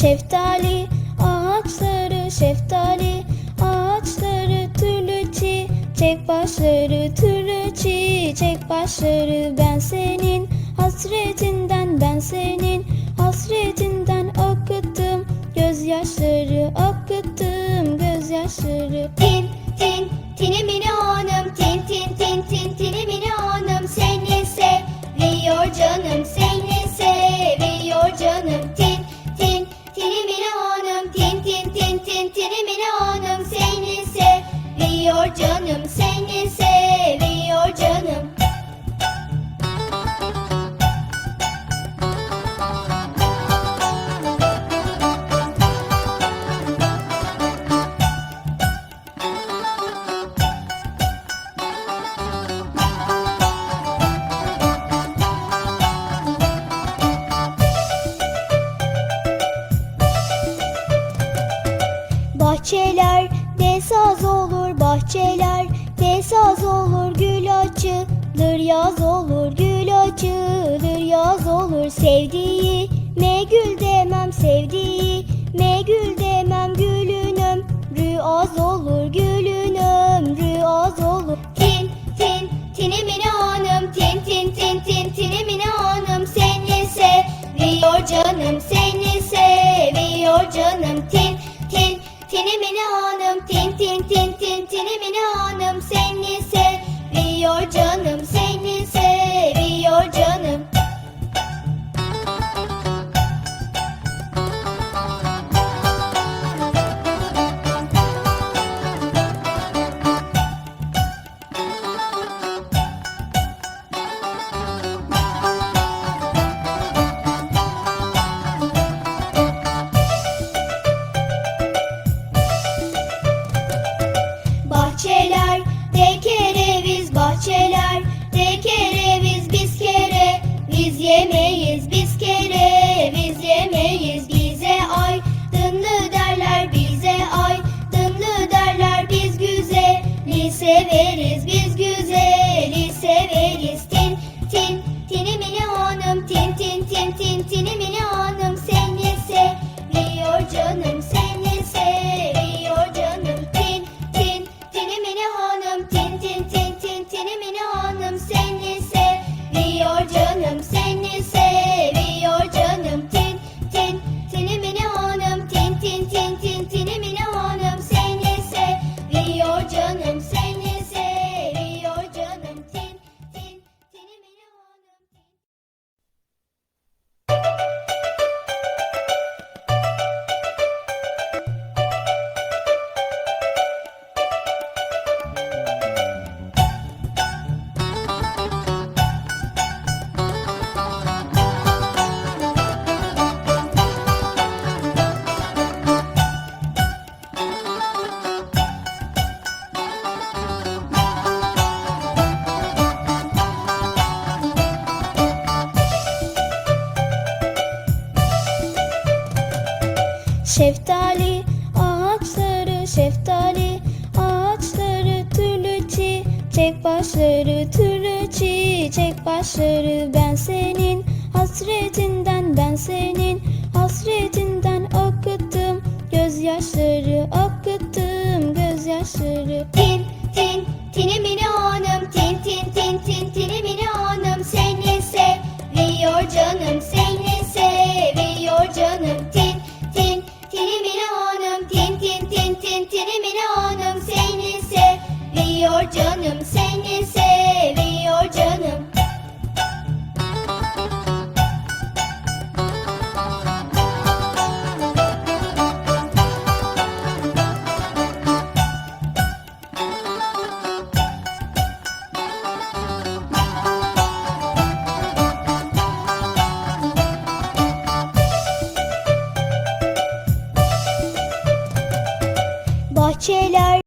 Şeftali ağaçları şeftali ağaçları türlü çiçek başları türlü çiçek başları ben senin hasretinden ben senin hasretinden akıttım gözyaşları akıttım gözyaşları. Tin tin tinimini hanım tin tin tin tin tinimini canım seni seviyor canım. Bahçeler de saz olur bahçeler de saz olur gül açılır yaz olur gül açılır yaz olur sevdiği. Me gül demem sevdiği me gül demem gülün ömrü az olur gülün ömrü az olur. Tin tin tinimini hanım tin tinimini hanım tin tin tin tin tinimini hanım seni seviyor canım seni there is. Şeftali ağaçları şeftali ağaçları türlü çiçek başları türlü çiçek başları ben senin hasretinden ben senin hasretinden akıttım gözyaşları akıttım gözyaşları. Tin tin tinimini hanım tin tin tin tin seviyor canım seni seviyor canım